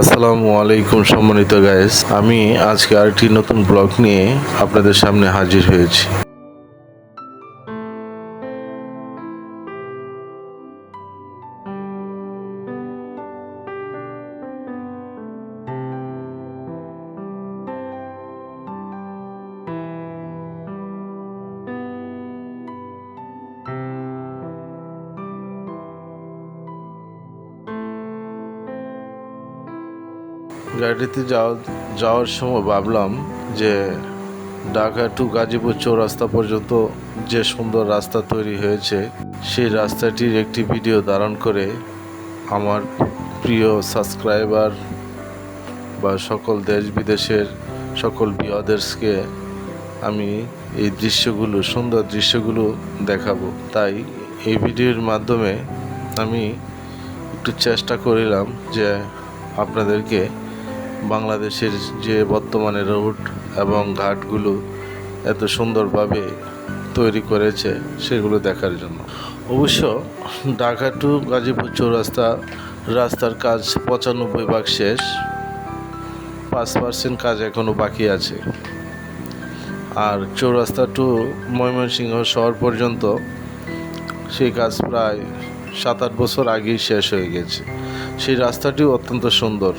আসসালামু আলাইকুম সম্মানিত গায়েস আমি আজকে আরেকটি নতুন ব্লগ নিয়ে আপনাদের সামনে হাজির হয়েছি। গাড়িতে যাওয়া যাওয়ার সময় ভাবলাম যে ঢাকা টু গাজীপুর চৌরাস্তা পর্যন্ত যে সুন্দর রাস্তা তৈরি হয়েছে, সেই রাস্তাটির একটি ভিডিও ধারণ করে আমার প্রিয় সাবস্ক্রাইবার বা সকল দেশ বিদেশের সকল বিয়াদার্সকে আমি এই দৃশ্যগুলো, সুন্দর দৃশ্যগুলো দেখাবো। তাই এই ভিডিওর মাধ্যমে আমি একটু চেষ্টা করিলাম যে আপনাদেরকে বাংলাদেশের যে বর্তমানে রুট এবং ঘাটগুলো এত সুন্দরভাবে তৈরি করেছে, সেগুলো দেখার জন্য। অবশ্য ঢাকা টু গাজীপুর চৌরাস্তা রাস্তার কাজ পঁচানব্বই ভাগ শেষ, পাঁচ পার্সেন্ট কাজ এখনও বাকি আছে। আর চৌরাস্তা টু ময়মনসিংহ শহর পর্যন্ত সেই কাজ প্রায় সাত আট বছর আগেই শেষ হয়ে গেছে। সেই রাস্তাটিও অত্যন্ত সুন্দর।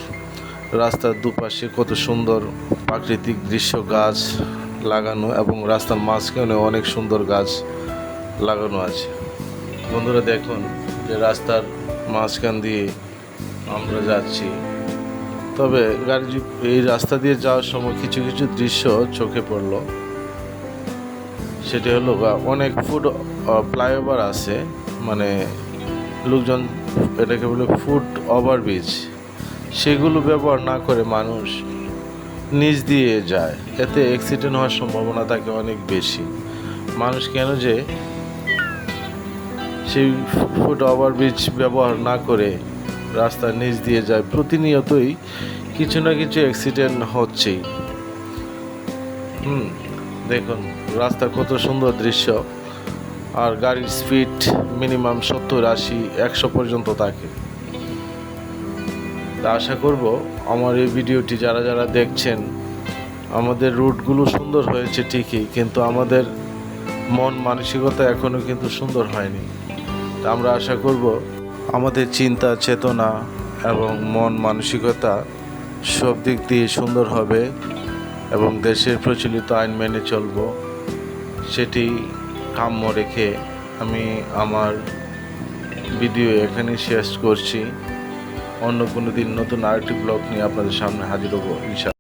রাস্তার দুপাশে কত সুন্দর প্রাকৃতিক দৃশ্য গাছ লাগানো এবং রাস্তার মাঝখানে অনেক সুন্দর গাছ লাগানো আছে। বন্ধুরা, দেখুন যে রাস্তার মাঝখান দিয়ে আমরা যাচ্ছি। তবে গাড়ি এই রাস্তা দিয়ে যাওয়ার সময় কিছু কিছু দৃশ্য চোখে পড়ল। সেটি হলো অনেক ফুড ফ্লাইওভার আছে। মানে লোকজন এটাকে বলে ফুড ওভারব্রিজ। সেগুলো ব্যবহার না করে মানুষ নিচ দিয়ে যায়। এতে অ্যাক্সিডেন্ট হওয়ার সম্ভাবনা থাকে অনেক বেশি। মানুষ কেন যে সেই ফুট ওভারব্রিজ ব্যবহার না করে রাস্তার নিচ দিয়ে যায়, প্রতিনিয়তই কিছু না কিছু অ্যাক্সিডেন্ট হচ্ছেই। হুম, দেখুন, রাস্তা কত সুন্দর দৃশ্য। আর গাড়ির স্পিড মিনিমাম সত্তর আশি, একশো পর্যন্ত থাকে তা আশা করব আমার এই ভিডিওটি যারা যারা দেখছেন, আমাদের রুটগুলো সুন্দর হয়েছে ঠিকই, কিন্তু আমাদের মন মানসিকতা এখনও কিন্তু সুন্দর হয়নি। তা আমরা আশা করব আমাদের চিন্তা, চেতনা এবং মন মানসিকতা সব দিক দিয়ে সুন্দর হবে এবং দেশের প্রচলিত আইন মেনে চলব। সেটি কাম্য রেখে আমি আমার ভিডিও এখানে শেষ করছি। অন্য কোনো দিন নতুন আরেকটি ব্লগ নিয়ে আপনাদের সামনে হাজির হব ইনশাআল্লাহ।